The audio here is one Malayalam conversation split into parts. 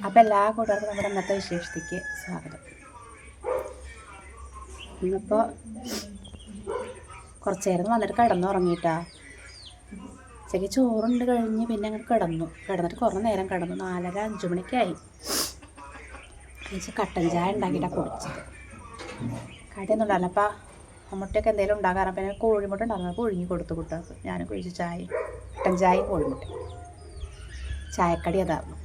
അപ്പം എല്ലാ കൂട്ടുകാർക്കും നമ്മുടെ ഇന്നത്തെ വിശേഷത്തേക്ക് സ്വാഗതം. ഇന്നിപ്പോൾ കുറച്ച് നേരം വന്നിട്ട് കിടന്നു ഉറങ്ങിയിട്ടാ ചെറിയ ചോറുണ്ട് കഴിഞ്ഞ് പിന്നെ അങ്ങോട്ട് കിടന്നു. കിടന്നിട്ട് കുറേ നേരം കിടന്നു. നാലര അഞ്ച് മണിക്കായി. കഴിച്ച് കട്ടൻ ചായ ഉണ്ടാക്കിയിട്ടാണ് കുടിച്ചത്. കടിയൊന്നും ഉണ്ടായിരുന്നു അപ്പം മുട്ടയൊക്കെ എന്തെങ്കിലും ഉണ്ടാകാറ് പിന്നെ കോഴിമുട്ട ഉണ്ടാകുന്നത് പുഴുങ്ങി കൊടുത്തു കുട്ടികൾക്ക്. ഞാനും കുഴിച്ച് ചായ കട്ടൻ ചായ കോഴിമുട്ട ചായക്കടി അതായിരുന്നു.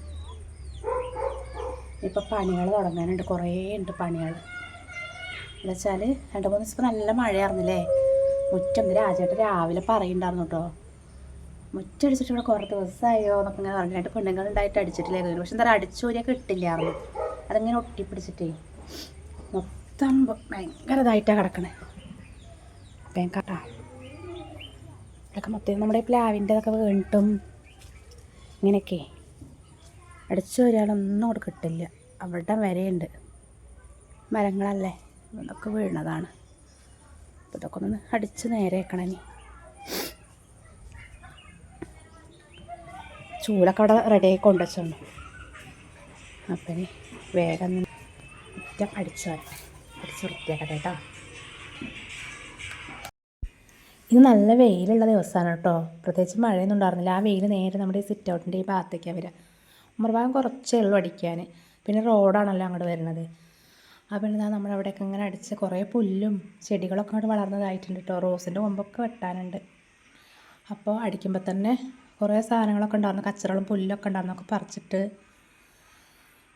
ഇപ്പം പണികൾ തുടങ്ങാനുണ്ട്. കുറേ ഉണ്ട് പണികൾ. എന്താ വെച്ചാൽ രണ്ട് മൂന്ന് ദിവസം നല്ല മഴയായിരുന്നില്ലേ? മുറ്റം ഇന്ന് രാജേട്ടൻ രാവിലെ പറയുന്നുണ്ടായിരുന്നു കേട്ടോ. മുറ്റടിച്ചിട്ട് ഇവിടെ കുറേ ദിവസമായോ എന്നൊക്കെ ഇങ്ങനെ പറഞ്ഞിട്ട് പെണ്ണുങ്ങളുണ്ടായിട്ട് അടിച്ചിട്ടില്ലായിരുന്നു. പക്ഷെ എന്താ പറയുക അടിച്ചൂരിയെ കിട്ടില്ലായിരുന്നു. അതിങ്ങനെ ഒട്ടിപ്പിടിച്ചിട്ടേ മൊത്തം ഭയങ്കര ഇതായിട്ടാണ് കിടക്കണേ. അപ്പം ഞാൻ കട്ടാ. ഇതൊക്കെ മൊത്തം നമ്മുടെ പ്ലാവിന്റെ ഇതൊക്കെ വീണിട്ടും ഇങ്ങനെയൊക്കെ. അടിച്ചു വരികയാണൊന്നും അവിടെ കിട്ടില്ല. അവിടെ വരെയുണ്ട്. മരങ്ങളല്ലേ? ഇതൊക്കെ വീണതാണ്. അപ്പോൾ ഇതൊക്കെ ഒന്ന് അടിച്ച് നേരെയാക്കണം ഇനി. ചൂലൊക്കെ അവിടെ റെഡിയായി കൊണ്ടുവച്ചുണ്ട്. അപ്പം ഇനി വേഗം ഒന്ന് അടിച്ച് വരട്ടെ. അടിച്ച് വൃത്തിയാക്കട്ടെ കേട്ടോ. ഇത് നല്ല വെയിലുള്ള ദിവസമാണ് കേട്ടോ. പ്രത്യേകിച്ച് മഴയൊന്നും ഉണ്ടായിരുന്നില്ല. ആ വെയിൽ നേരെ നമ്മുടെ സിറ്റ് ഔട്ടിന്റെ ഈ ഭാഗത്തേക്കാണ് വരിക. ഉമ്മർഭാഗം കുറച്ചേ ഉള്ളൂ അടിക്കാൻ. പിന്നെ റോഡാണല്ലോ അങ്ങോട്ട് വരുന്നത്. ആ എന്താ നമ്മുടെ അവിടെയൊക്കെ ഇങ്ങനെ അടിച്ച് കുറേ പുല്ലും ചെടികളൊക്കെ അങ്ങോട്ട് വളർന്നതായിട്ടുണ്ട് കേട്ടോ റോസിന്റെ കൊമ്പൊക്കെ വെട്ടാനുണ്ട്. അപ്പോൾ അടിക്കുമ്പോൾ തന്നെ കുറേ സാധനങ്ങളൊക്കെ ഉണ്ടായിരുന്നു. കച്ചറകളും പുല്ലൊക്കെ ഉണ്ടായിരുന്നൊക്കെ പറിച്ചിട്ട്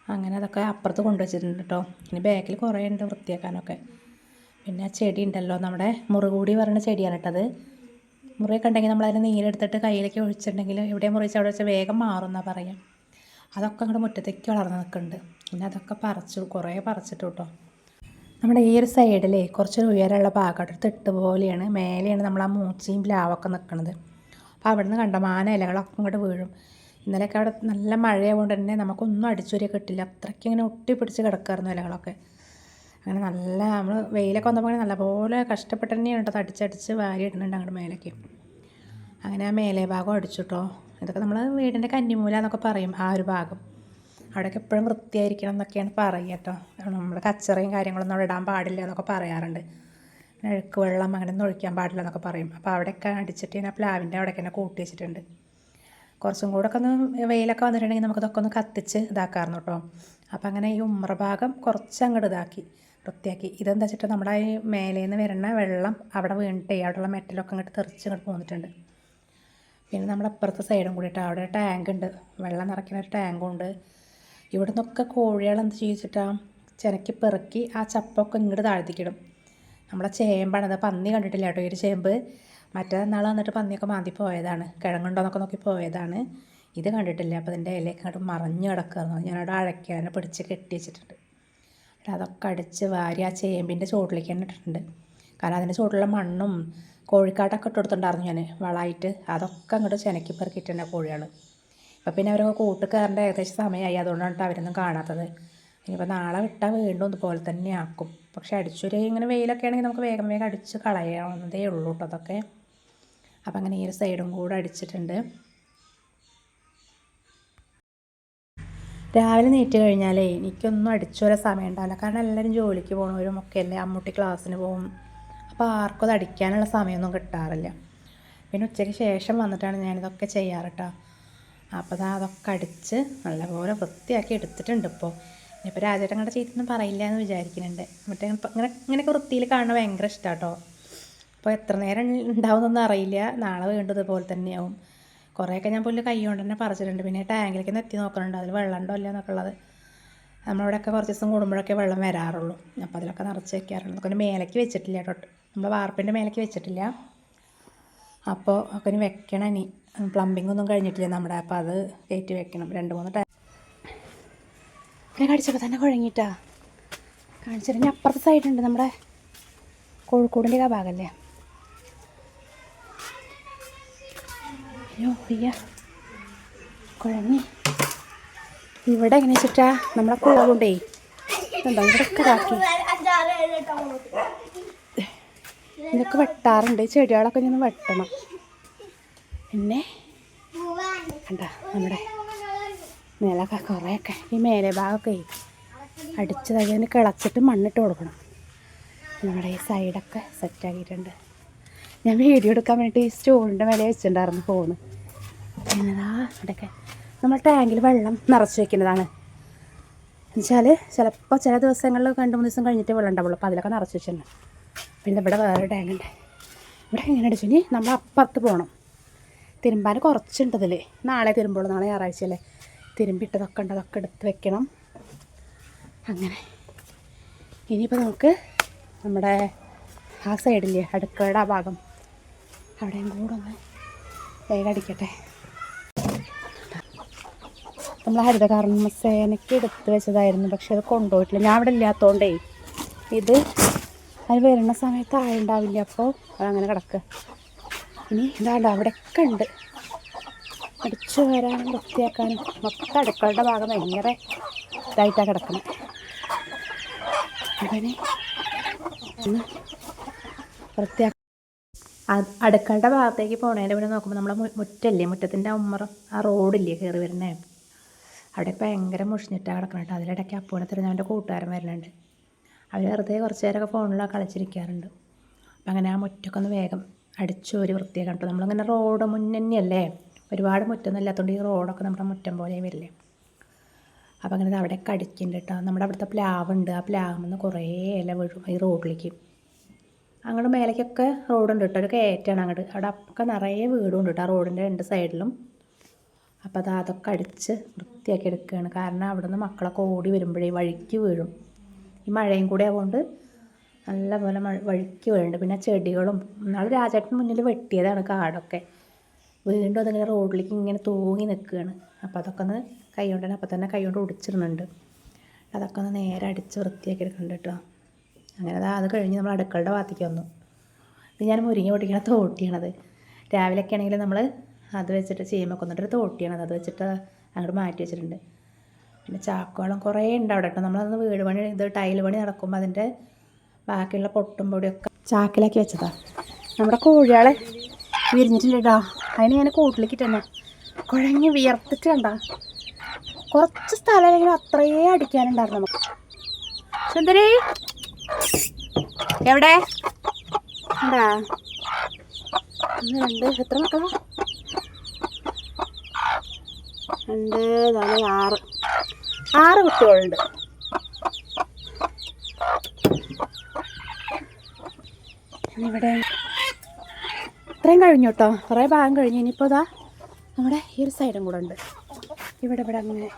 അങ്ങനെ അതൊക്കെ അപ്പുറത്ത് കൊണ്ടുവച്ചിട്ടുണ്ട് കേട്ടോ ഇനി ബാക്കിൽ കുറേ ഉണ്ട് വൃത്തിയാക്കാനൊക്കെ. പിന്നെ ആ ചെടി ഉണ്ടല്ലോ. നമ്മുടെ മുറുകൂടി പറയുന്ന ചെടിയാണ് കേട്ടത് മുറിയൊക്കെ ഉണ്ടെങ്കിൽ നമ്മളതിന് നീരെടുത്തിട്ട് കയ്യിലേക്ക് ഒഴിച്ചിട്ടുണ്ടെങ്കിൽ എവിടെ മുറിച്ച് അവിടെ വെച്ചാൽ വേഗം മാറും എന്നാണ് പറയാം. അതൊക്കെ അങ്ങോട്ട് മുറ്റത്തേക്ക് വളർന്ന് നിൽക്കുന്നുണ്ട് പിന്നെ അതൊക്കെ പറിച്ചു കുറേ പറിച്ചിട്ട് കേട്ടോ നമ്മുടെ ഈ ഒരു സൈഡിലേ കുറച്ച് ഉയരമുള്ള ഭാഗമായിട്ട് ഒരു തിട്ട് പോലെയാണ്. മേലെയാണ് നമ്മൾ ആ മൂച്ചയും പ്ലാവൊക്കെ നിൽക്കുന്നത് അപ്പോൾ അവിടെ നിന്ന് കണ്ടമാന ഇലകളൊക്കെ ഇങ്ങോട്ട് വീഴും. ഇന്നലെയൊക്കെ അവിടെ നല്ല മഴയായതുകൊണ്ട് തന്നെ നമുക്കൊന്നും അടിച്ചുവരിക കിട്ടില്ല. അത്രയ്ക്ക് ഇങ്ങനെ ഒട്ടിപ്പിടിച്ച് കിടക്കായിരുന്നു ഇലകളൊക്കെ. അങ്ങനെ നല്ല നമ്മൾ വെയിലൊക്കെ വന്നപ്പോൾ നല്ലപോലെ കഷ്ടപ്പെട്ട് തന്നെയാണ് കേട്ടോ അടിച്ചടിച്ച് വാരി ഇടുന്നുണ്ട് അങ്ങോട്ട് മേലേക്ക്. അങ്ങനെ ആ മേലെ ഭാഗം അടിച്ചു കേട്ടോ ഇതൊക്കെ നമ്മൾ വീടിന്റെ കന്നിമൂല എന്നൊക്കെ പറയും ആ ഒരു ഭാഗം. അവിടെയൊക്കെ എപ്പോഴും വൃത്തിയായിരിക്കണം എന്നൊക്കെയാണ് പറയുക കേട്ടോ. നമ്മൾ കച്ചറയും കാര്യങ്ങളൊന്നും അവിടെ ഇടാൻ പാടില്ല എന്നൊക്കെ പറയാറുണ്ട്. അഴുക്ക് വെള്ളം അങ്ങനെ ഒന്നും ഒഴിക്കാൻ പാടില്ല എന്നൊക്കെ പറയും. അപ്പോൾ അവിടെയൊക്കെ അടിച്ചിട്ട് ഞാൻ പ്ലാവിന്റെ അവിടെയൊക്കെ തന്നെ കൂട്ടി വെച്ചിട്ടുണ്ട്. കുറച്ചും കൂടെ ഒക്കെ ഒന്ന് വെയിലൊക്കെ വന്നിട്ടുണ്ടെങ്കിൽ നമുക്കതൊക്കെ ഒന്ന് കത്തിച്ച് ഇതാക്കാറുണ്ട് കേട്ടോ. അപ്പം അങ്ങനെ ഈ ഉമ്ര ഭാഗം കുറച്ച് അങ്ങോട്ട് ഇതാക്കി വൃത്തിയാക്കി. ഇതെന്താ വെച്ചിട്ട് നമ്മുടെ ഈ മേലേന്ന് വരുന്ന വെള്ളം അവിടെ വീണിട്ടേ അവിടെയുള്ള മെറ്റലൊക്കെ അങ്ങോട്ട് തെറിച്ച് അങ്ങോട്ട് പോന്നിട്ടുണ്ട്. പിന്നെ നമ്മുടെ അപ്പുറത്തെ സൈഡും കൂടിയിട്ട് അവിടെ ടാങ്ക് ഉണ്ട്. വെള്ളം നിറയ്ക്കുന്ന ഒരു ടാങ്കും ഉണ്ട്. ഇവിടെ നിന്നൊക്കെ കോഴികൾ എന്ത് ചെയ്യിച്ചിട്ടാ? ചിനക്കി പെറുക്കി ആ ചപ്പൊക്കെ ഇങ്ങോട്ട് താഴ്ത്തിക്കിടും. നമ്മളെ ചേമ്പാണ്. അത് പന്നി കണ്ടിട്ടില്ല കേട്ടോ ഈ ഒരു ചേമ്പ്. മറ്റേ നാൾ വന്നിട്ട് പന്നിയൊക്കെ മാന്തി പോയതാണ്. കിഴങ്ങുണ്ടോന്നൊക്കെ നോക്കി പോയതാണ്. ഇത് കണ്ടിട്ടില്ല. അപ്പോൾ അതിന്റെ ഇലയൊക്കെ അങ്ങോട്ട് മറഞ്ഞു കിടക്കുകയായിരുന്നു ഞാനവിടെ അഴയ്ക്കാനെ പിടിച്ച് കെട്ടി വെച്ചിട്ടുണ്ട് അതൊക്കെ അടിച്ച് വാരി ആ ചേമ്പിന്റെ ചോട്ടിലേക്ക് തന്നെ ഇട്ടിട്ടുണ്ട്. കാരണം അതിന്റെ ചൂടുള്ള മണ്ണും കോഴിക്കാട്ടൊക്കെ ഇട്ട് കൊടുത്തിട്ടുണ്ടായിരുന്നു ഞാൻ വളമായിട്ട്. അതൊക്കെ അങ്ങോട്ട് ചെനക്കി പെറുക്കിയിട്ടുണ്ട് കോഴികൾ അപ്പോൾ പിന്നെ അവരൊക്കെ കൂട്ട് കയറേണ്ട ഏകദേശം സമയമായി. അതുകൊണ്ടാണ് അവരൊന്നും കാണാത്തത്. ഇനിയിപ്പോൾ നാളെ വിട്ടാൽ വീണ്ടും ഇതുപോലെ തന്നെ ആക്കും. പക്ഷേ അടിച്ചൊരു ഇങ്ങനെ വെയിലൊക്കെ ആണെങ്കിൽ നമുക്ക് വേഗം വേഗം അടിച്ച് കളയാവുന്നതേ ഉള്ളൂ കേട്ടോ അതൊക്കെ. അപ്പം അങ്ങനെ ഈ ഒരു സൈഡും കൂടെ അടിച്ചിട്ടുണ്ട്. രാവിലെ നീറ്റ് കഴിഞ്ഞാലേ എനിക്കൊന്നും അടിച്ചൊരു സമയം ഉണ്ടാവില്ല. കാരണം എല്ലാവരും ജോലിക്ക് പോകണവരും ഒക്കെ അല്ലേ? അമ്മൂട്ടി ക്ലാസ്സിന് പോകും. അപ്പോൾ ആർക്കും അത് അടിക്കാനുള്ള സമയമൊന്നും കിട്ടാറില്ല. പിന്നെ ഉച്ചയ്ക്ക് ശേഷം വന്നിട്ടാണ് ഞാനിതൊക്കെ ചെയ്യാറ് കേട്ടോ അപ്പോൾ അതാ അതൊക്കെ അടിച്ച് നല്ലപോലെ വൃത്തിയാക്കി എടുത്തിട്ടുണ്ട് ഇപ്പോൾ ഇനിയിപ്പോൾ രാജേട്ടൻ ചീത്തൊന്നും പറയില്ല എന്ന് വിചാരിക്കുന്നുണ്ട്. മറ്റേ ഇങ്ങനെ ഇങ്ങനെയൊക്കെ വൃത്തിയിൽ കാണുന്നത് ഭയങ്കര ഇഷ്ടമാണ് കേട്ടോ അപ്പോൾ എത്ര നേരം ഉണ്ടാവുമെന്നൊന്നും അറിയില്ല. നാളെ വീണ്ടും ഇതുപോലെ തന്നെയാവും. കുറേയൊക്കെ ഞാൻ പുല്ല് കൈ കൊണ്ട് തന്നെ പറിച്ചിട്ടുണ്ട്. പിന്നെ ടാങ്കിലേക്ക് എത്തി നോക്കുന്നുണ്ട് അതിൽ വെള്ളം ഉണ്ടോ ഇല്ല എന്നൊക്കെ ഉള്ളത്. നമ്മളിവിടെയൊക്കെ കുറച്ച് ദിവസം കൂടുമ്പോഴൊക്കെ വെള്ളം വരാറുള്ളൂ. അപ്പോൾ അതിലൊക്കെ നിറച്ച് വെക്കാറുള്ളൂ അതൊക്കെ മേലേക്ക് വെച്ചിട്ടില്ല കേട്ടോ. നമ്മൾ വാർപ്പിന്റെ മേലേക്ക് വെച്ചിട്ടില്ല. അപ്പോൾ ഒക്കെ വെക്കണം ഇനി. പ്ലംബിംഗ് ഒന്നും കഴിഞ്ഞിട്ടില്ല നമ്മുടെ. അപ്പോൾ അത് കയറ്റി വെക്കണം. രണ്ട് മൂന്ന് ടൈം പിന്നെ കടിച്ചപ്പോൾ തന്നെ കുഴങ്ങിയിട്ടാ. കാണിച്ചിട്ട് അപ്പുറത്തെ സൈഡുണ്ട് നമ്മുടെ കോഴിക്കോടിന്റെ ആ ഭാഗമല്ലേ അയ്യോ അയ്യ കുഴങ്ങി ഇവിടെ എങ്ങനെ വെച്ചിട്ടാ? നമ്മളെ കൂടെ ഇതാക്കി. വെട്ടാറുണ്ട്. ചെടികളൊക്കെ ഞാൻ വെട്ടണം. പിന്നെ? കണ്ട? നമ്മുടെ നിലമൊക്കെ കുറേയൊക്കെ. ഈ മേലെ ഭാഗമൊക്കെ അടിച്ച് തയ്യാൻ കിളച്ചിട്ട് മണ്ണിട്ട് കൊടുക്കണം. നമ്മുടെ ഈ സൈഡൊക്കെ സെറ്റാക്കിയിട്ടുണ്ട് ഞാൻ വീഡിയോ എടുക്കാൻ വേണ്ടിയിട്ട് ഈ സ്റ്റോളിന്റെ മേലെ വെച്ചിട്ടുണ്ടായിരുന്നു ഫോണ് എന്നതാ ഇവിടെയൊക്കെ നമ്മൾ ടാങ്കിൽ വെള്ളം നിറച്ച് വെക്കുന്നതാണ്. എന്നുവെച്ചാൽ ചിലപ്പോൾ ചില ദിവസങ്ങളിൽ രണ്ട് മൂന്ന് ദിവസം കഴിഞ്ഞിട്ട് വെള്ളം ഉണ്ടാവുള്ളൂ. അപ്പോൾ അതിലൊക്കെ നിറച്ച് വെച്ചിട്ടുണ്ട് പിന്നെ ഇവിടെ വേറെ ടാങ്ക് ഉണ്ട്. ഇവിടെ എങ്ങനെ അടിച്ചു നമ്മൾ അപ്പുറത്ത് പോകണം തിരുമ്പാൻ കുറച്ചുണ്ട് ഇതിൽ നാളെ തിരുമ്പുള്ളൂ. നാളെ ഞായറാഴ്ച അല്ലേ? തിരുമ്പിട്ടതൊക്കെ ഉണ്ട്. അതൊക്കെ എടുത്ത് വെക്കണം. അങ്ങനെ. ഇനിയിപ്പോൾ നമുക്ക് നമ്മുടെ ആ സൈഡില്ലേ അടുക്കളയുടെ ആ ഭാഗം. അവിടെയും കൂടെ ഒന്ന് വേഗം അടിക്കട്ടെ. നമ്മൾ ഹരിതകർമ്മസേനയ്ക്ക് എടുത്ത് വെച്ചതായിരുന്നു പക്ഷെ അത് കൊണ്ടുപോയിട്ടില്ല. ഞാൻ അവിടെ ഇല്ലാത്തതുകൊണ്ടേ ഇത് അത് വരുന്ന സമയത്ത് ആയുണ്ടാവില്ല അപ്പോൾ അതങ്ങനെ കിടക്കുക ഇനി ഇതാണ്ട് അവിടെയൊക്കെ ഉണ്ട്. അടിച്ചു വരാനും വൃത്തിയാക്കാനും മൊത്തം അടുക്കളുടെ ഭാഗം ഭയങ്കര ഇതായിട്ടാണ് കിടക്കുന്നത് അങ്ങനെ വൃത്തിയാക്ക അടുക്കളുടെ ഭാഗത്തേക്ക് പോണേന്റെ പിന്നെ നോക്കുമ്പോൾ നമ്മളെ മുറ്റല്ലേ? മുറ്റത്തിന്റെ ഉമ്മറം ആ റോഡില്ലേ കയറി വരുന്നേ? അവിടെ ഭയങ്കര മുഷിഞ്ഞിട്ടാണ് കിടക്കണം കേട്ടോ അതിലിടയ്ക്ക് അപ്പൂനെ തിരിഞ്ഞ അവന്റെ കൂട്ടുകാരൻ വരുന്നുണ്ട്. അവർ വെറുതെ കുറച്ച് നേരമൊക്കെ ഫോണിലൊക്കെ കളിച്ചിരിക്കാറുണ്ട്. അപ്പം അങ്ങനെ ആ മുറ്റൊക്കെ ഒന്ന് വേഗം അടിച്ചൊരു ഒരു വൃത്തിയാക്കാൻ കേട്ടോ നമ്മളങ്ങനെ റോഡ് മുന്നന്നെയല്ലേ ഒരുപാട് മുറ്റമൊന്നും ഇല്ലാത്തതുകൊണ്ട് ഈ റോഡൊക്കെ നമ്മുടെ മുറ്റം പോലെ വരില്ലേ? അപ്പോൾ അങ്ങനെ അവിടെ കടിക്കുന്നുണ്ട് കേട്ടോ നമ്മുടെ അവിടുത്തെ പ്ലാവുണ്ട്. ആ പ്ലാവിൽ നിന്ന് കുറേ ഇല വീഴും ഈ റോഡിലേക്ക്. അങ്ങോട്ട് മേലേക്കൊക്കെ റോഡുണ്ട് കേട്ടോ ഒരു കയറ്റാണ് അങ്ങോട്ട് അവിടെ ഒക്കെ നിറയെ വീടുണ്ട് കേട്ടോ ആ റോഡിന്റെ രണ്ട് സൈഡിലും. അപ്പോൾ അത് അതൊക്കെ അടിച്ച് വൃത്തിയാക്കി എടുക്കുകയാണ്. കാരണം അവിടെ നിന്ന് മക്കളൊക്കെ ഓടി വരുമ്പോഴേ വഴിക്ക് വീഴും. ഈ മഴയും കൂടെ ആയതുകൊണ്ട് നല്ലപോലെ മഴ വഴിക്ക് വീഴുന്നുണ്ട്. പിന്നെ ചെടികളും നാളെ രാജേട്ടന് മുന്നിൽ വെട്ടിയതാണ് കാടൊക്കെ. വീണ്ടും അതിങ്ങനെ റോഡിലേക്ക് ഇങ്ങനെ തൂങ്ങി നിൽക്കുകയാണ്. അപ്പോൾ അതൊക്കെ ഒന്ന് കൈ കൊണ്ട് തന്നെ അപ്പം തന്നെ കൈ കൊണ്ട് ഒടിച്ചിടുന്നുണ്ട് അതൊക്കെ ഒന്ന് നേരെ അടിച്ച് വൃത്തിയാക്കി എടുക്കുന്നുണ്ട് കേട്ടോ. അങ്ങനെ അത് അത് കഴിഞ്ഞ് നമ്മൾ അടുക്കളുടെ ഭാഗത്തേക്ക് വന്നു. ഇത് ഞാൻ മുരിങ്ങ പൊട്ടിക്കണ തോട്ടിയാണത്. രാവിലെയൊക്കെ ആണെങ്കിൽ നമ്മൾ അത് വെച്ചിട്ട് ചെയ്യുമ്പോൾ കൊന്നിട്ടൊരു തോട്ടിയാണത്. അത് വെച്ചിട്ട് അങ്ങോട്ട് മാറ്റി വെച്ചിട്ടുണ്ട്. പിന്നെ ചാക്കോളം കുറേ ഉണ്ട് അവിടെ കേട്ടോ. നമ്മളന്ന് വീട് പണി ഇത് ടൈൽ പണി നടക്കുമ്പോൾ അതിന്റെ ബാക്കിയുള്ള പൊട്ടും പൊടിയൊക്കെ ചാക്കിലാക്കി വെച്ചതാ. നമ്മുടെ കോഴികളെ വിരിഞ്ഞിട്ടില്ല കേട്ടോ അതിന് ഞാൻ കൂട്ടിലേക്ക് തന്നെ കുഴങ്ങി വിയർത്തിട്ട് കണ്ട. കുറച്ച് സ്ഥലമെങ്കിലും അത്രയേ അടിക്കാനുണ്ടായിരുന്നു നമുക്ക്. സുന്ദരി എവിടെ? എന്താ? ഒന്ന് രണ്ട് എത്ര മക്കളാ? രണ്ട് നാല് ആറ്. ആറ് കുട്ടികളുണ്ട്. ഇവിടെ ഇത്രയും കഴിഞ്ഞു കേട്ടോ. കുറേ ഭാഗം കഴിഞ്ഞു. ഇനിയിപ്പോൾ ഇതാ നമ്മുടെ ഈ ഒരു സൈഡും കൂടെ ഉണ്ട്. ഇവിടെ ഇവിടെ അങ്ങനെ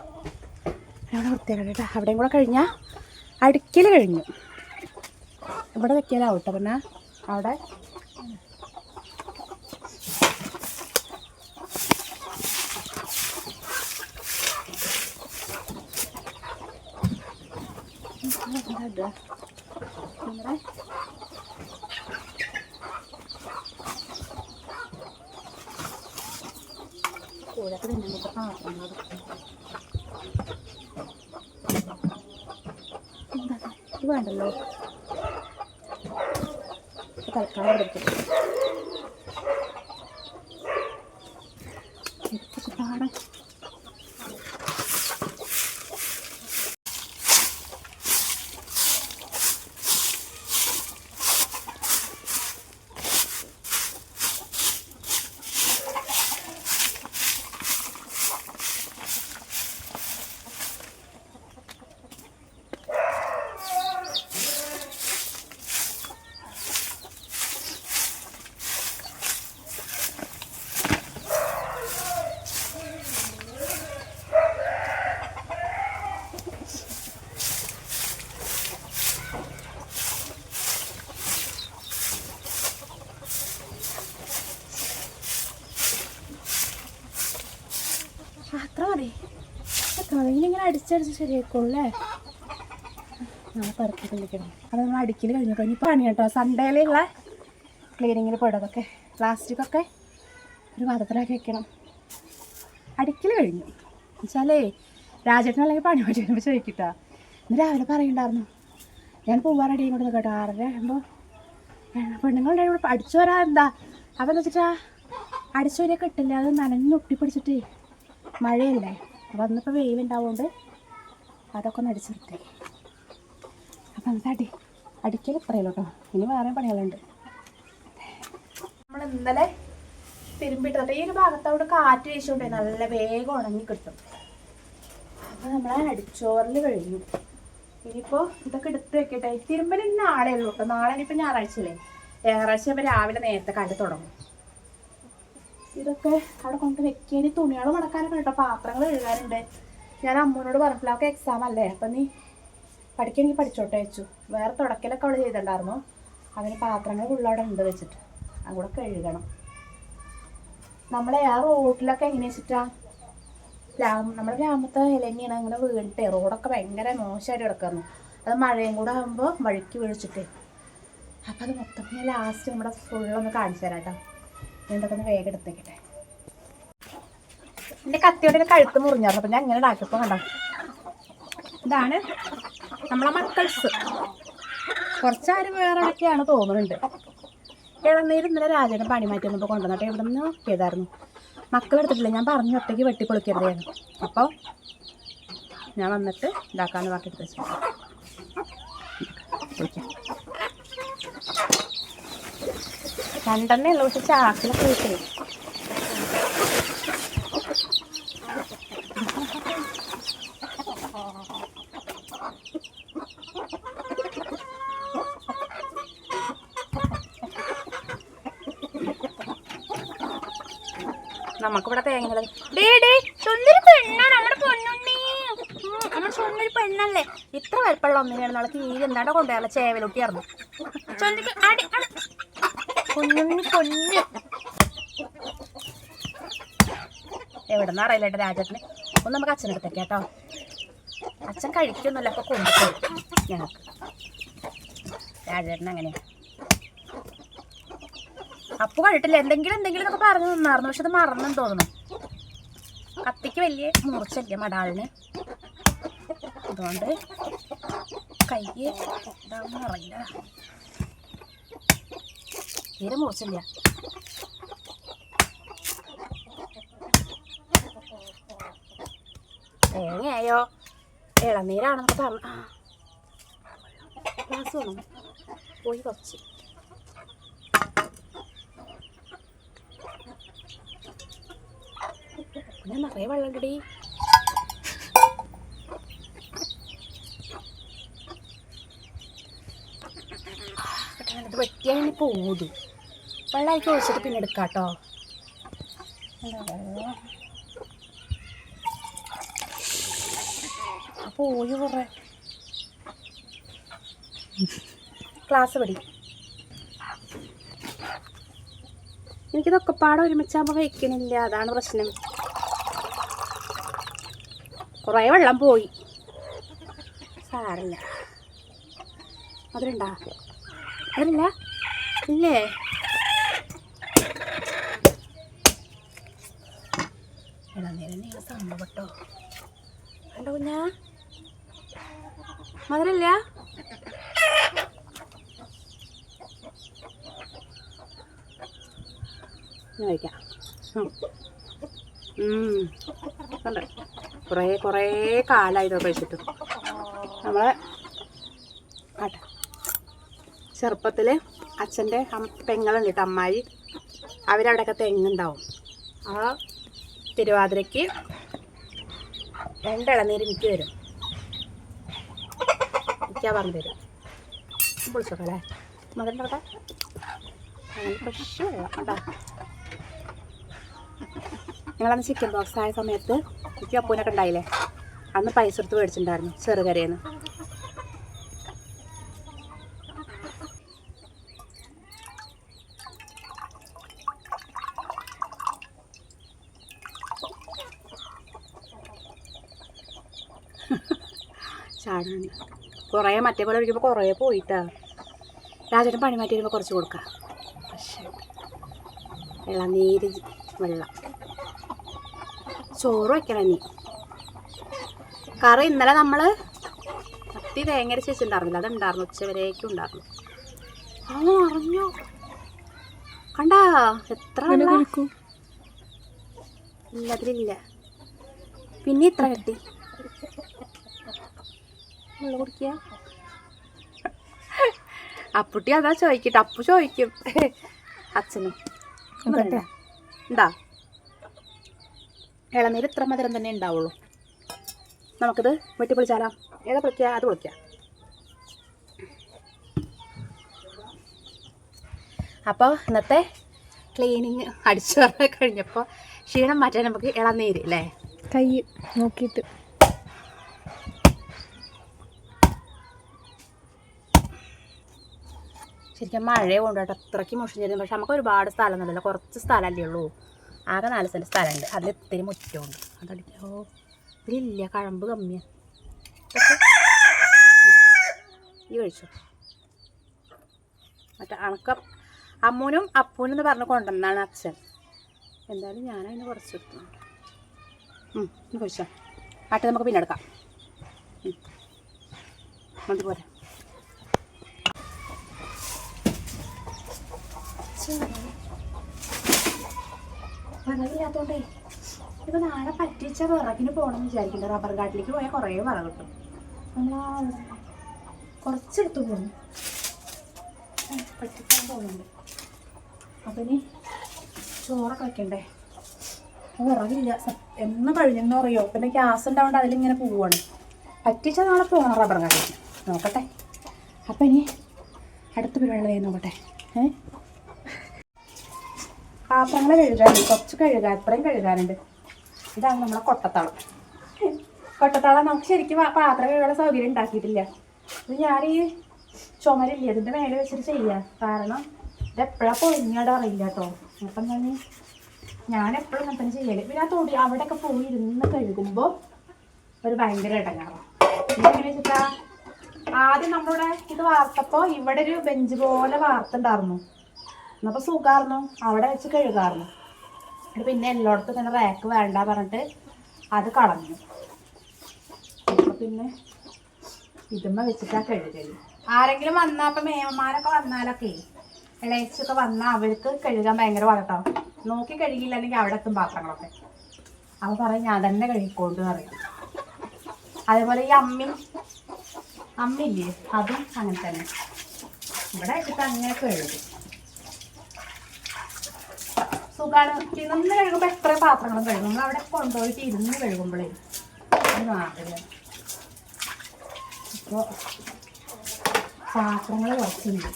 അവിടെ വൃത്തിയാണ് കേട്ടോ. അവിടെയും കൂടെ കഴിഞ്ഞാൽ അടുക്കൽ കഴിഞ്ഞു. ഇവിടെ വെക്കലാവും കേട്ടോ. പിന്നെ അവിടെ എന്താ ഇടുക? നമ്മുടെ കൂടൊക്കെ തിന്നാൻ പറ്റുന്ന പാത്രങ്ങൾ എന്താ ഇത് വേണ്ടല്ലോ തൽക്കാലം ഇവിടെ ഇരിക്കട്ടെ. പാടാൻ മതി എത്ര മതി ഇനി ഇങ്ങനെ അടിച്ചടിച്ച് ശരിയാക്കുള്ളേ ഞാൻ പെറുക്കി അത് നമ്മൾ അടിക്കൽ കഴിഞ്ഞു ഇനി പണി കേട്ടോ സൺഡേയിലുള്ള ക്ലീനിങ്ങിൽ പോയതൊക്കെ പ്ലാസ്റ്റിക്കൊക്കെ ഒരു പാത്രത്തിലാക്കി വെക്കണം. അടിക്കൽ കഴിഞ്ഞു. എന്നുവെച്ചാലേ രാജേട്ടനല്ലെങ്കിൽ പണി പറ്റി വരുമ്പോൾ ചോദിക്കട്ടോ. ഇന്ന് രാവിലെ പറയണ്ടായിരുന്നു. ഞാൻ പോവാൻ റെഡി കൊണ്ട് കേട്ടോ ആറര ആകുമ്പോൾ പെണ്ണുങ്ങളുടെ ഇവിടെ അടിച്ചു വരാൻ എന്താ? അപ്പം എന്ന് വെച്ചിട്ടാ? അടിച്ചു വരിക കിട്ടില്ല. അത് നനഞ്ഞൊട്ടി മഴയല്ലേ? വന്നപ്പോൾ വെയിലുണ്ടാവുകൊണ്ട് അതൊക്കെ ഒന്ന് അടിച്ചു നിർത്തി അപ്പം എന്നിട്ട് അടി? അടിക്കൽ ഇത്രയല്ലോ കേട്ടോ ഇനി വേറെ പണികളുണ്ട്. നമ്മൾ ഇന്നലെ തിരുമ്പിട്ടത് ഈ ഒരു ഭാഗത്തോട് കാറ്റ് വീശുകൊണ്ടേ നല്ല വേഗം ഉണങ്ങി കിട്ടും. നമ്മൾ അടിച്ചോറിൽ കഴിഞ്ഞു. ഇനിയിപ്പോൾ ഇതൊക്കെ എടുത്ത് വെക്കട്ടെ. തിരുമ്പലിന് നാളെ ഉള്ളൂ കേട്ടോ നാളെ ഇനിയിപ്പോൾ ഞായറാഴ്ച അല്ലേ? ഞായറാഴ്ച രാവിലെ നേരത്തെ കാലത്ത് തുടങ്ങും. ഇതൊക്കെ അവിടെ കൊണ്ട് വെക്കാൻ തുണികൾ മടക്കാനൊക്കെ കേട്ടോ പാത്രങ്ങൾ കഴുകാനുണ്ട്. ഞാൻ അമ്മനോട് പറഞ്ഞിട്ടില്ല. അവൾക്ക് എക്സാം അല്ലേ? അപ്പം നീ പഠിക്കണമെങ്കിൽ പഠിച്ചോട്ടെ വെച്ചു വേറെ തുടക്കലൊക്കെ അവൾ ചെയ്തിട്ടുണ്ടായിരുന്നു. അങ്ങനെ പാത്രങ്ങൾ ഉള്ളവിടെ ഉണ്ട് വെച്ചിട്ട്. അങ്ങോട്ട് കഴുകണം. നമ്മളെ ആ റോഡിലൊക്കെ എങ്ങനെ വെച്ചിട്ടാ? ഗ്രാമം നമ്മുടെ ഗ്രാമത്തെ ഇലങ്ങിയാണ് അങ്ങനെ വീണിട്ടേ. റോഡൊക്കെ ഭയങ്കര മോശമായിട്ട് കിടക്കുന്നു അത് മഴയും കൂടെ ആകുമ്പോൾ വഴുക്കി വീഴിച്ചിട്ടേ അപ്പം അത് മൊത്തം ലാസ്റ്റ് നമ്മുടെ ഫുള്ളൊന്ന് കാണിച്ചു തരാം കേട്ടോ. എന്തൊക്കെ ഒന്ന് വേഗം എടുത്തേക്കട്ടെ. എന്റെ കത്തിയോടെ കഴുത്ത് മുറിഞ്ഞായിരുന്നു. അപ്പം ഞാൻ ഇങ്ങനെ ഉണ്ടാക്കിയപ്പോൾ കണ്ടോ? ഇതാണ് നമ്മളെ മക്കൾസ്. കുറച്ചാരും വേറെ ഇടയ്ക്കാണ് തോന്നുന്നുണ്ട്. ഇളനീര് ഇന്നലെ രാജേനെ പണി മാറ്റി വന്നപ്പോൾ കൊണ്ടുവന്നിട്ട് ഇവിടെ നിന്ന് നോക്കിയതായിരുന്നു. മക്കളെടുത്തിട്ടില്ല ഞാൻ പറഞ്ഞു ഒറ്റയ്ക്ക് വെട്ടിപ്പൊളിക്കരുതായിരുന്നു അപ്പോൾ ഞാൻ വന്നിട്ട് ഇതാക്കാന്ന് ബാക്കി വെച്ചു. രണ്ടെണ്ണേ ഉള്ളൂ. പക്ഷെ ചാക്കിലൊക്കെ കിട്ടേ നമുക്കിവിടെ തേങ്ങ പെണ്ണല്ലേ? ഇത്ര വലുപ്പമുള്ള ഒന്നിനാണ് നാളെ തീരെ എന്താണ്ടോ കൊണ്ടുപോയാലോ ചേവലൊട്ടിയായിരുന്നു പൊന്നുണ്ണി പൊന്നു എവിടെന്ന് അറിയില്ല രാജേട്ടന്. ഒന്ന് നമുക്ക് അച്ഛനെടുത്തേക്ക് കേട്ടോ. അച്ഛൻ കഴിക്കൊന്നുമല്ല അപ്പൊ കൊണ്ടുപോയി. ഞങ്ങൾക്ക്. രാജേട്ടൻ അങ്ങനെയാ. അപ്പു കണ്ടിട്ടില്ല എന്തെങ്കിലും എന്തെങ്കിലും ഒക്കെ പറഞ്ഞു നിന്നായിരുന്നു. പക്ഷെ അത് മറന്നെന്ന് തോന്നുന്നു. കത്തിക്ക് വലിയ മൂർച്ചല്ലേ മടാളിന്. അതുകൊണ്ട് കയ്യ് ഇതാവുന്ന അറിയില്ല തീരെ മോശമില്ല തേങ്ങയായോ ഇളനീരാണെന്നൊക്കെ പറഞ്ഞു ഗ്ലാസ് വേണം പോയി കുറച്ച് പിന്നെ നിറയെ വെള്ളം കിടി ഇത് വെട്ടിയാൽ ഇനി പോതു വെള്ളമാക്കി ഒഴിച്ചിട്ട് പിന്നെ എടുക്കാം കേട്ടോ അപ്പോൾ പോയി കുറേ. ക്ലാസ് പഠി എനിക്കിതൊക്കെ പാടെ ഒരുമിച്ചാകുമ്പോൾ വയ്ക്കണില്ല അതാണ് പ്രശ്നം. കുറേ വെള്ളം പോയി. സാറില്ല അതിലുണ്ടാ. അതിലില്ല? ഇല്ലേ? ഇളനീരം നീ സംഭവം കേട്ടോ കണ്ടോ കുഞ്ഞാ? മധുരല്ല? ഞാൻ കഴിക്കാം. കണ്ടോ? കുറേ കുറേ കാലമായി ഇതൊക്കെ കഴിച്ചിട്ട് നമ്മളെ ആട്ടെ. ചെറുപ്പത്തിൽ അച്ഛന്റെ പെങ്ങളുണ്ട് അമ്മായി. അവരവിടെയൊക്കെ തെങ്ങുണ്ടാവും. ആ തിരുവാതിരയ്ക്ക് രണ്ട് ഇളനീര് വരും എനിക്കാ പറഞ്ഞു തരും. അവിടെ? അങ്ങനെ ഫ്രഷ് വെള്ളം കേട്ടോ ഞങ്ങളന്ന് ചിക്കൻ ബോക്സ് ആയ സമയത്ത് എനിക്ക് അപ്പൂനൊക്കെ ഉണ്ടായില്ലേ? അന്ന് പൈസ എടുത്ത് മേടിച്ചിട്ടുണ്ടായിരുന്നു ചെറുകരയിൽ ചാടുന്നുണ്ട് കുറേ മറ്റേ പോലെ ഒഴിക്കുമ്പോൾ കുറേ പോയിട്ടാ. രാജേട്ടൻ പണി മാറ്റി വരുമ്പോൾ കുറച്ച് കൊടുക്കാം. പക്ഷേ നീര് വെള്ളം. ചോറ് വയ്ക്കണം ഇനി. കറി ഇന്നലെ നമ്മൾ കത്തി തേങ്ങ അരച്ച് വെച്ചിട്ടുണ്ടായിരുന്നില്ല. അത് ഉണ്ടായിരുന്നു ഉച്ചവരേക്കും ഉണ്ടായിരുന്നു. ആ അറിഞ്ഞു കണ്ടാ? എത്ര വെള്ളം? ഇല്ല അതിലില്ല. പിന്നെ ഇത്ര കിട്ടി. വെള്ളം കുടിക്കുക അപ്പുട്ടി അതാ ചോദിക്കട്ടെ. അപ്പു ചോദിക്കും. അച്ഛനും. ഉണ്ടാ ഇളനീര് ഇത്ര മധുരം തന്നെ ഉണ്ടാവുള്ളൂ. നമുക്കിത് വെട്ടി പൊളിച്ചാലോ? ഏതാ പൊളിക്കുക? അത് പൊളിക്കുക. അപ്പോൾ ഇന്നത്തെ ക്ലീനിങ് അടിച്ചു പറഞ്ഞ കഴിഞ്ഞപ്പോൾ ക്ഷീണം മാറ്റാൻ നമുക്ക് ഇളനീര് അല്ലേ? കൈ നോക്കിയിട്ട്. ശരിക്കും മഴ കൊണ്ടുപോയിട്ട് അത്രയ്ക്ക് മുഷിഞ്ഞിരുന്നു പക്ഷെ നമുക്ക് ഒരുപാട് സ്ഥലം ഒന്നുമില്ല കുറച്ച് സ്ഥലമല്ലേ ഉള്ളൂ. ആകെ നാല് സെന്റ് സ്ഥലമുണ്ട്. അതിൽ ഇത്തിരി മുറ്റമുണ്ട്. അതടിക്കോ. ഇതിലില്ല കഴമ്പ് കമ്മിയാണ് ഈ കഴിച്ചു മറ്റേ അണക്ക. അമ്മൂനും അപ്പൂനും എന്ന് പറഞ്ഞ് കൊണ്ടുവന്നാണ് അച്ഛൻ. എന്തായാലും ഞാൻ അതിന് കുറച്ച് എടുക്കുന്നുണ്ട് ഇത് കഴിച്ചോ ആട്ടെ നമുക്ക് പിന്നെ എടുക്കാം. മതി വിറകില്ലാത്തോണ്ടേ ഇപ്പൊ നാളെ പറ്റിച്ച വിറകിന് പോകണമെന്ന് വിചാരിക്കണ്ട. റബ്ബർ കാട്ടിലേക്ക് പോയാൽ കുറേ വിറ കിട്ടും. നമ്മൾ ആ കുറച്ചെടുത്ത് പോകുന്നു പറ്റിക്കാൻ പോകുന്നുണ്ട് ഇനി ചോറൊക്കെ വെക്കണ്ടേ? വിറകില്ല എന്ന് കഴിഞ്ഞെന്ന് പറയോ പിന്നെ ഗ്യാസ് ഉണ്ടാവേണ്ട അതിലിങ്ങനെ പോവാണ്. പറ്റിച്ച നാളെ പോകണം റബ്ബർ കാട്ടിലേക്ക്. നോക്കട്ടെ. അപ്പം ഇനി അടുത്ത പരിപാടി നോക്കട്ടെ. ഏഹ് പാത്രങ്ങൾ കഴുകാനുണ്ട് കുറച്ച് കഴുകാൻ അത്രയും കഴുകാനുണ്ട് ഇതാണ് നമ്മളെ കൊട്ടത്താളം. കൊട്ടത്താളം നമുക്ക് ശരിക്കും പാത്രം കഴുകാനുള്ള സൗകര്യം ഉണ്ടാക്കിയിട്ടില്ല. ഇത് ഞാൻ ഈ ചുമരില്ലേ മേലെ വെച്ചിട്ട് ചെയ്യാം. കാരണം ഇത് എപ്പോഴാണ് പൊളിഞ്ഞിടാറില്ല കേട്ടോ അപ്പം ഞാൻ ഞാൻ എപ്പോഴും അങ്ങനെ തന്നെ ചെയ്യൽ. പിന്നെ ആ തൊടി അവിടെയൊക്കെ പോയി ഇരുന്ന് കഴുകുമ്പോൾ ഒരു ഭയങ്കര ഇടങ്ങാറാണ് എങ്ങനെ വെച്ചിട്ടാ? ആദ്യം നമ്മളിവിടെ ഇത് വാർത്തപ്പോൾ ഇവിടെ ഒരു ബെഞ്ച് പോലെ വാർത്തുണ്ടായിരുന്നു എന്നപ്പോൾ സുഖമായിരുന്നു അവിടെ വെച്ച് കഴുകാറുന്നു എന്നിട്ട് പിന്നെ എല്ലായിടത്തും ഇങ്ങനെ റാക്ക് വേണ്ട പറഞ്ഞിട്ട് അത് കളഞ്ഞു. പിന്നെ ഇതുമ്മ വെച്ചിട്ടാണ് കഴുകൽ. ആരെങ്കിലും വന്നാൽ അപ്പം മേമന്മാരൊക്കെ വന്നാലൊക്കെ ഇളയച്ചൊക്കെ വന്നാൽ അവർക്ക് കഴുകാൻ ഭയങ്കര പാടട്ടോ. നോക്കി കഴുകിയില്ലെങ്കിൽ അവിടെ എത്തും പാത്രങ്ങളൊക്കെ. അപ്പോൾ പറയും ഞാൻ തന്നെ കഴുകിക്കൊണ്ട് പറയും. അതേപോലെ ഈ അമ്മി അമ്മില്ലേ അതും അങ്ങനെ തന്നെ. ഇവിടെ ഇട്ടിട്ട് അങ്ങനെ കഴുകും. സുഖാണ്. ഇരുന്ന് കഴുകുമ്പോൾ എത്ര പാത്രങ്ങളും കഴുകും നമ്മൾ അവിടെ കൊണ്ടുപോയിട്ട് ഇരുന്ന് കഴുകുമ്പോഴേ മാറില്ല ഇപ്പോൾ പാത്രങ്ങൾ കുറച്ചുണ്ട്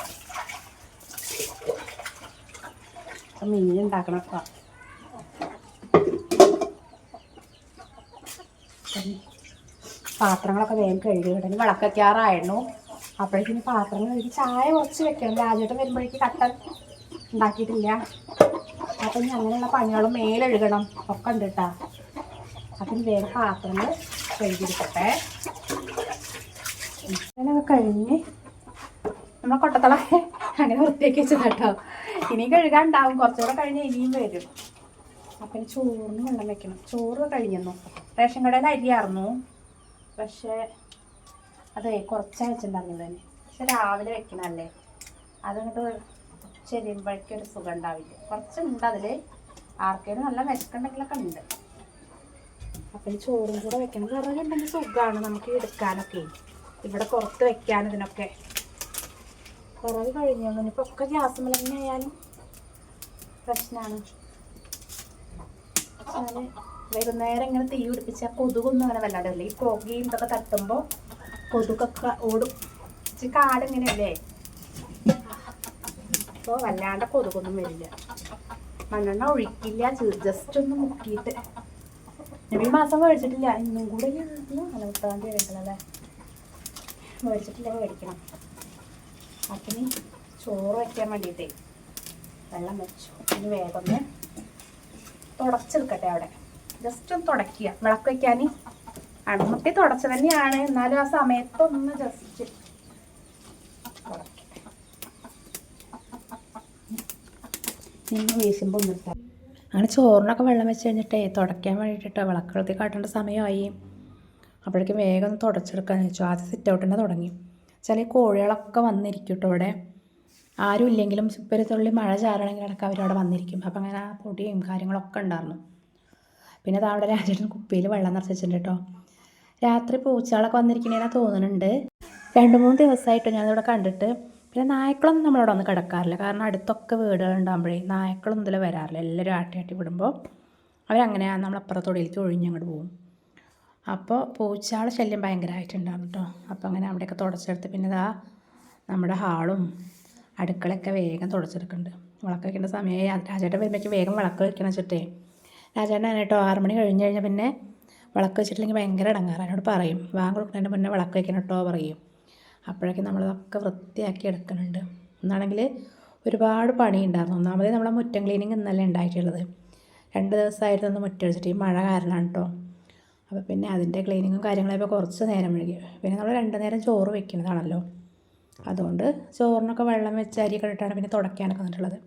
അപ്പം മീൻ ഉണ്ടാക്കണം അപ്പം. പാത്രങ്ങളൊക്കെ വേഗം കഴുകി വിടാൻ വിളക്കയ്ക്കാറായിരുന്നു. അപ്പോഴേക്കും പാത്രങ്ങൾ കഴുകി ചായ കുറച്ച് വെക്കണം. രാജേട്ടൻ വരുമ്പോഴേക്ക് കട്ടൻ ഉണ്ടാക്കിയിട്ടില്ല. അപ്പം ഇനി അങ്ങനെയുള്ള പണികളും മേലെഴുകണം ഒക്കെ ഉണ്ട് കേട്ടോ അപ്പം വേറെ പാത്രങ്ങൾ കഴുകിയിരിക്കട്ടെ അങ്ങനെയൊക്കെ കഴിഞ്ഞ് നമ്മൾ കൊട്ടത്തള അങ്ങനെ വൃത്തിയാക്കി വെച്ചത് കേട്ടോ ഇനിയും കഴുകാണ്ടാവും കുറച്ചുകൂടെ കഴിഞ്ഞ് ഇനിയും വരും. അപ്പം ചോറിന് വെള്ളം വെക്കണം. ചോറ് കഴിഞ്ഞെന്നു റേഷൻ കടയിൽ അരിയായിരുന്നു പക്ഷേ അതെ കുറച്ചാ വെച്ചിട്ടുണ്ടായിരുന്നു തന്നെ പക്ഷെ രാവിലെ വെക്കണല്ലേ അതങ്ങോട്ട് ചെരിയുമ്പോഴേക്കും ഒരു സുഖം ഉണ്ടാവില്ല. കുറച്ചുണ്ട് അതിൽ ആർക്കേലും നല്ല വിശക്കുണ്ടെങ്കിലൊക്കെ ഉണ്ട്. അപ്പം ഈ ചോറും കൂടെ വെക്കണം വിറകുണ്ടെങ്കിൽ സുഖമാണ് നമുക്ക് എടുക്കാനൊക്കെ. ഇവിടെ പുറത്ത് വെക്കാൻ ഇതിനൊക്കെ. വിറക് കഴിഞ്ഞു. ഇനിയിപ്പോൾ ഒക്കെ ഗ്യാസ് തന്നെ ആയാലും പ്രശ്നമാണ് വൈകുന്നേരം ഇങ്ങനെ തീ പിടിപ്പിച്ചാൽ കൊതുകൊന്നും അങ്ങനെ വല്ലാണ്ടല്ലേ ഈ പുകയും ഇതൊക്കെ തട്ടുമ്പോൾ കൊതുകൊക്കെ ഓടും. ഇച്ചിരി കാട് ഇങ്ങനെയല്ലേ അപ്പോൾ വല്ലാണ്ട് കൊതുകൊന്നും വരില്ല. മണ്ണെണ്ണ ഒഴിക്കില്ല ജസ്റ്റ് ഒന്ന് മുക്കിയിട്ട്. ഈ മാസം മേടിച്ചിട്ടില്ല ഇന്നും കൂടെ മുപ്പതാം തീയതി മേടിച്ചിട്ടില്ല മേടിക്കണം. അപ്പം ചോറ് വയ്ക്കാൻ വേണ്ടിയിട്ടേ വെള്ളം വെച്ചു. ഇനി വേഗം തുടച്ചെടുക്കട്ടെ അവിടെ. ജസ്റ്റ് ഒന്ന് തുടയ്ക്കുക. വിളക്ക് വയ്ക്കാൻ അണമത്തി തുടച്ച തന്നെയാണ്. എന്നാലും ആ സമയത്തൊന്ന് ജസ്റ്റ് നിന്ന് വീശുമ്പോൾ നിർത്താം അങ്ങനെ ചോറിനൊക്കെ വെള്ളം വെച്ച് കഴിഞ്ഞിട്ടേ തുടയ്ക്കാൻ വേണ്ടിയിട്ട് വിളക്കെടുത്തി കാട്ടേണ്ട സമയമായി. അപ്പോഴേക്കും വേഗം ഒന്ന് തുടച്ചെടുക്കാന്ന് വെച്ചു. ആദ്യം സിറ്റ് ഔട്ട് തന്നെ തുടങ്ങി. ചില കോഴികളൊക്കെ വന്നിരിക്കും കേട്ടോ ഇവിടെ ആരും ഇല്ലെങ്കിലും തുള്ളി മഴ ചാറണമെങ്കിൽ ഇടയ്ക്ക് അവരവിടെ വന്നിരിക്കും. അപ്പം അങ്ങനെ ആ പൊടിയും കാര്യങ്ങളൊക്കെ ഉണ്ടായിരുന്നു പിന്നെ അവിടെ രാജേട്ടൻ കുപ്പിയിൽ വെള്ളം നിറച്ചിട്ടുണ്ട് കേട്ടോ രാത്രി പൂച്ചകളൊക്കെ വന്നിരിക്കണേനാ തോന്നുന്നുണ്ട്. രണ്ട് മൂന്ന് ദിവസമായിട്ട് ഞാനിവിടെ കണ്ടിട്ട് പിന്നെ നായ്ക്കളൊന്നും നമ്മളവിടെ ഒന്ന് കിടക്കാറില്ല. കാരണം അടുത്തൊക്കെ വീടുകളുണ്ടാകുമ്പോഴേ നായ്ക്കളൊന്നും ഇതിൽ വരാറില്ല. എല്ലാവരും ആട്ടി ആട്ടി വിടുമ്പോൾ അവരങ്ങനെ നമ്മളപ്പുറത്തൊടിയിലേക്ക് ഒഴിഞ്ഞങ്ങോട്ട് പോകും. അപ്പോൾ പൂച്ചാളെ ശല്യം ഭയങ്കരമായിട്ടുണ്ടാകും കേട്ടോ. അപ്പോൾ അങ്ങനെ അവിടെയൊക്കെ തുടച്ചെടുത്ത് പിന്നെ ഇതാ നമ്മുടെ ഹാളും അടുക്കളയൊക്കെ വേഗം തുടച്ചെടുക്കുന്നുണ്ട്. വിളക്ക് വയ്ക്കേണ്ട സമയം രാജേട്ടൻ വരുമ്പോഴേക്ക് വേഗം വിളക്ക് വയ്ക്കണം വെച്ചിട്ടേ. രാജേട്ടൻ കേട്ടോ ആറ് മണി കഴിഞ്ഞ് കഴിഞ്ഞാൽ പിന്നെ വിളക്ക് വെച്ചിട്ടില്ലെങ്കിൽ ഭയങ്കര ഇടങ്ങാറ്. എന്നോട് പറയും വാങ്ങ കൊടുക്കുന്നതിന്റെ മുന്നേ വിളക്ക് വയ്ക്കണം കേട്ടോ പറയും. അപ്പോഴേക്കും നമ്മളതൊക്കെ വൃത്തിയാക്കി എടുക്കുന്നുണ്ട്. ഒന്നാണെങ്കിൽ ഒരുപാട് പണി ഉണ്ടായിരുന്നു ഒന്നാമതേ നമ്മളെ മുറ്റം ക്ലീനിങ് ഇന്നലെ ഉണ്ടായിട്ടുള്ളത്. രണ്ട് ദിവസമായിരുന്നു ഒന്ന് മുറ്റടിച്ചിട്ട് ഈ മഴ കാരണമാണ് കേട്ടോ അപ്പോൾ പിന്നെ അതിന്റെ ക്ലീനിങ്ങും കാര്യങ്ങളൊക്കെ കുറച്ച് നേരം വഴുകി പിന്നെ നമ്മൾ രണ്ട് നേരം ചോറ് വെക്കുന്നതാണല്ലോ. അതുകൊണ്ട് ചോറിനൊക്കെ വെള്ളം വെച്ച് അരിയൊക്കെ ഇട്ടിട്ടാണ് പിന്നെ തുടക്കാനൊക്കെ വന്നിട്ടുള്ളത്.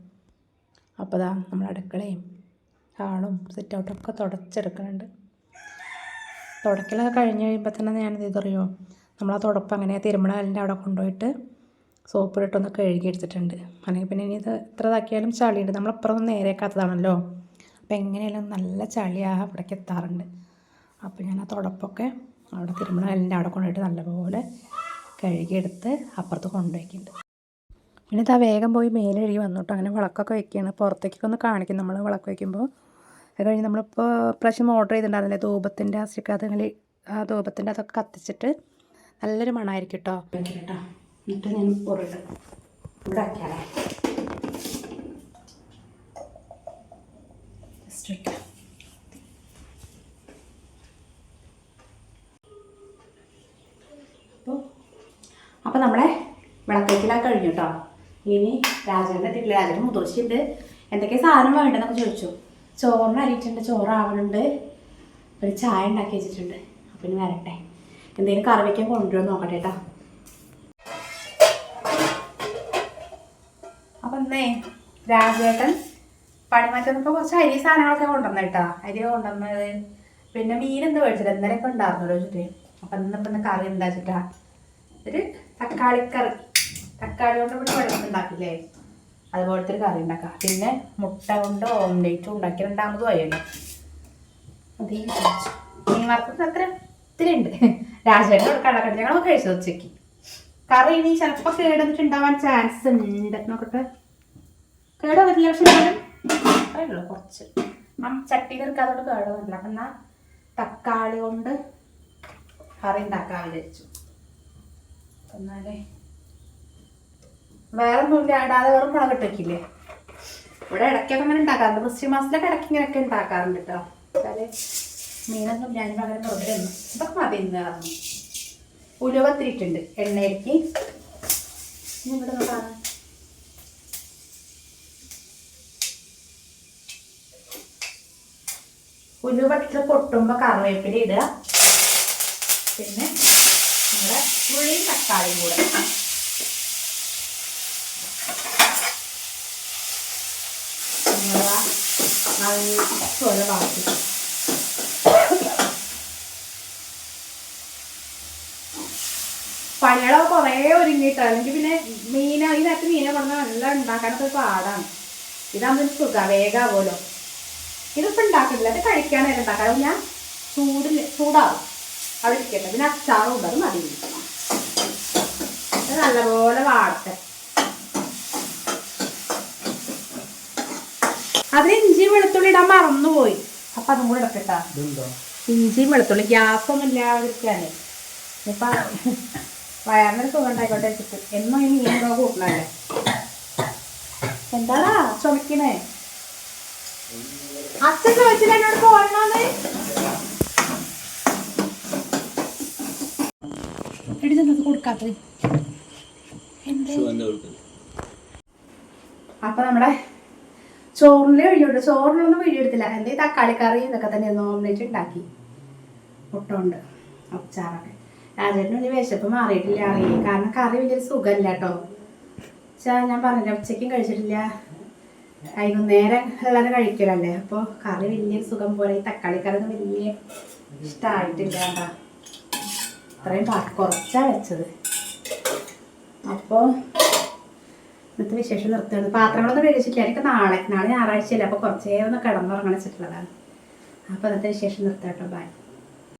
അപ്പോൾ ദാ നമ്മൾ അടുക്കളയും ഹാളും സിറ്റ് ഔട്ടൊക്കെ തുടച്ചെടുക്കുന്നുണ്ട്. തുടക്കലൊക്കെ കഴിഞ്ഞ് കഴിയുമ്പോൾ തന്നെ ഞാനെന്ത് ചെയ്തറിയോ നമ്മൾ ആ തുടപ്പ് അങ്ങനെ തിരുമണലിന്റെ അവിടെ കൊണ്ടുപോയിട്ട് സോപ്പിലിട്ടൊന്ന് കഴുകി എടുത്തിട്ടുണ്ട് അല്ലെങ്കിൽ പിന്നെ ഇനി ഇത് എത്ര ഇതാക്കിയാലും ചളിയുണ്ട്. നമ്മളപ്പുറം നേരേക്കാത്തതാണല്ലോ അപ്പോൾ എങ്ങനെയാലും നല്ല ചളിയാ അവിടേക്ക് എത്താറുണ്ട്. അപ്പോൾ ഞാൻ ആ തുടപ്പൊക്കെ അവിടെ തിരുമണലിന്റെ അവിടെ കൊണ്ടുപോയിട്ട് നല്ലപോലെ കഴുകിയെടുത്ത് അപ്പുറത്ത് കൊണ്ടുപോയിട്ടുണ്ട് പിന്നെ ഇതാ വേഗം പോയി മേലെ കഴുകി വന്നിട്ട്. അങ്ങനെ വിളക്കൊക്കെ വെക്കുകയാണ് പുറത്തേക്കൊക്കെ ഒന്ന് കാണിക്കും. നമ്മൾ വിളക്ക് വയ്ക്കുമ്പോൾ അത് കഴിഞ്ഞ് നമ്മളിപ്പോൾ പ്രാവശ്യം ഓർഡർ ചെയ്തിട്ടുണ്ടായിരുന്നില്ലേ? ധൂപത്തിന്റെ ആ സ്റ്റിക്കാതെ ആ ധൂപത്തിന്റെ അതൊക്കെ കത്തിച്ചിട്ട് നല്ലൊരു മണമായിരിക്കും കേട്ടോ അപ്പോൾ നമ്മളെ വിളക്കേക്കിലാക്കി കഴിഞ്ഞു കേട്ടോ ഇനി രാജേന്റെ എത്തിയിട്ടില്ല രാജേന്റെ മുതിർച്ചിട്ട് എന്തൊക്കെ സാധനം വേണ്ടെന്നൊക്കെ ചോദിച്ചു. ചോറിന് അരിയിട്ടുണ്ട് ചോറാവുന്നുണ്ട് ഒരു ചായ ഉണ്ടാക്കി വെച്ചിട്ടുണ്ട്. അപ്പം ഇനി വരട്ടെ. എന്തെങ്കിലും കറി വയ്ക്കാൻ കൊണ്ടുവരാൻ നോക്കട്ടെ കേട്ടോ അപ്പം എന്നേ രാജേട്ടൻ പണിമാറ്റന്നപ്പോൾ കുറച്ച് അരി സാധനങ്ങളൊക്കെ കൊണ്ടുവന്നു കേട്ടോ അരി കൊണ്ടുവന്നത് പിന്നെ മീൻ എന്ത് മേടിച്ചില്ല ഇന്നലെയൊക്കെ ഉണ്ടായിരുന്നു വെച്ചിട്ട്. അപ്പം ഇന്നിപ്പം ഇന്ന് കറി എന്താ വെച്ചിട്ടാ? ഒരു തക്കാളിക്കറി. തക്കാളി കൊണ്ട് ഇവിടെ വെള്ളം ഉണ്ടാക്കില്ലേ? അതുപോലത്തെ ഒരു കറി ഉണ്ടാക്കാം. പിന്നെ മുട്ട കൊണ്ട് ഓംലേറ്റും ഉണ്ടാക്കി. രണ്ടാമത് ആയല്ലോ. അതേ മീൻ വറുത്തത് അത്ര ഇത്തിരി ഉണ്ട്. രാജേട്ടൻ കടക്കട്ട് ഞങ്ങൾ കഴിച്ചു ഉച്ചയ്ക്ക് കറി ഇനി ചിലപ്പോൾ കേടന്നിട്ടുണ്ടാവാൻ ചാൻസ് ഉണ്ട്. നോക്കട്ടെ. കേട് പറ്റില്ല പക്ഷെ എന്നാലും. കുറച്ച്. ആ ചട്ടിയിൽ എടുക്കാത്തോണ്ട് കേടോ പറ്റില്ല അപ്പം തക്കാളി കൊണ്ട് കറി ഉണ്ടാക്കാൻ വിചാരിച്ചു. എന്നാലേ വേറെ ഒന്നുമില്ല ഇടാതെ വെറും മുളകിട്ട് ഇട്ടേക്കില്ലേ? ഇവിടെ ഇടയ്ക്കൊക്കെ അങ്ങനെ ഉണ്ടാക്കാറുണ്ട്. ക്രിസ്ത്യൻ മാസത്തിലൊക്കെ ഇടയ്ക്ക് ഇങ്ങനെയൊക്കെ ഉണ്ടാക്കാറുണ്ട് കേട്ടോ. മീനൊന്നും ഞാൻ പകരം ഒന്നും ഇതൊക്കെ മതി ഇന്ന് പറഞ്ഞു ഉലുവത്തിരിട്ടുണ്ട് എണ്ണയിലേക്ക്. ഇവിടെ നോക്കാം. ഉലുവട്ടിൽ പൊട്ടുമ്പോൾ കറിവേപ്പില ഇടുക. പിന്നെ നമ്മുടെ ഉള്ളിയും തക്കാളിയും കൂടെ. നല്ല നല്ലപോലെ വാട്ടി പണികളൊക്കെ കുറേ ഒരുങ്ങിയിട്ട്. അല്ലെങ്കിൽ പിന്നെ മീന ഈ നേരത്തെ മീനെ പറഞ്ഞാൽ നല്ല ഉണ്ടാക്കാനൊക്കെ പാടാണ്. ഇതാകുമ്പോൾ സുഖ വേഗാവുമല്ലോ ഇതിപ്പോൾ ഉണ്ടാക്കുന്നില്ല അത് കഴിക്കാനായിട്ട് നേരം ഉണ്ടാക്കാം ഞാൻ ചൂടിൽ ചൂടാവും. അവിടെ ഇരിക്കട്ടെ. പിന്നെ അച്ചാറും ഉണ്ട് അത് മതി. നല്ലപോലെ വാടട്ടെ. അതിന് ഇഞ്ചിയും വെളുത്തുള്ളി ഇടാൻ മറന്നുപോയി. അപ്പൊ അതും കൂടെ ഇടക്കട്ടാ ഇഞ്ചിയും വെളുത്തുള്ളി. ഗ്യാസൊന്നും ഇല്ലാതിരിക്കാനേ. ഇപ്പൊ വയറിനൊരു സുഖമുണ്ടായിക്കോട്ടെ വെച്ചിട്ട്. എന്നും ഈ മീനോ കൂട്ടണല്ലേ എന്താടാ ചുമക്കണേ? അച്ഛൻ ചോദിച്ചില്ല എന്നോട് പോരണോന്ന്? കൊടുക്കാത്തത്? അപ്പൊ നമ്മുടെ ചോറിലെ വീഡിയോ ചോറിലൊന്നും വീഡിയോ എടുത്തില്ല. എന്തേ തക്കാളി കറി ഇതൊക്കെ തന്നെ ഓംലേറ്റ് ഉണ്ടാക്കി. മുട്ട ഉണ്ട് അച്ചാറൊക്കെ. രാജേട്ടന് വലിയ വിശപ്പ് മാറിയിട്ടില്ല. അറിയേ കാരണം കറി വലിയൊരു സുഖമില്ല കേട്ടോ. പക്ഷേ ഞാൻ പറഞ്ഞില്ല ഉച്ചയ്ക്കും കഴിച്ചിട്ടില്ല. വൈകുന്നേരം ഉള്ളത് കഴിക്കലല്ലേ? അപ്പോൾ കറി വലിയൊരു സുഖം പോലെ ഈ തക്കാളി കറി വലിയ ഇഷ്ടമായിട്ടില്ല കേട്ടോ. ഇത്രയും കുറച്ചാണ് കുറച്ചാ വെച്ചത്. അപ്പോൾ ഇന്നത്തെ വിശേഷം നിർത്തുകയാണ്. പാത്രങ്ങളൊന്നും വേടിച്ചിട്ടില്ല എനിക്ക് നാളെ നാളെ ഞായറാഴ്ചയല്ലേ അപ്പോൾ കുറച്ച് ഒന്ന് കിടന്നുറങ്ങണം വെച്ചിട്ടുള്ളതാണ്. അപ്പോൾ ഇന്നത്തെ വിശേഷം നിർത്താം കേട്ടോ. ബൈ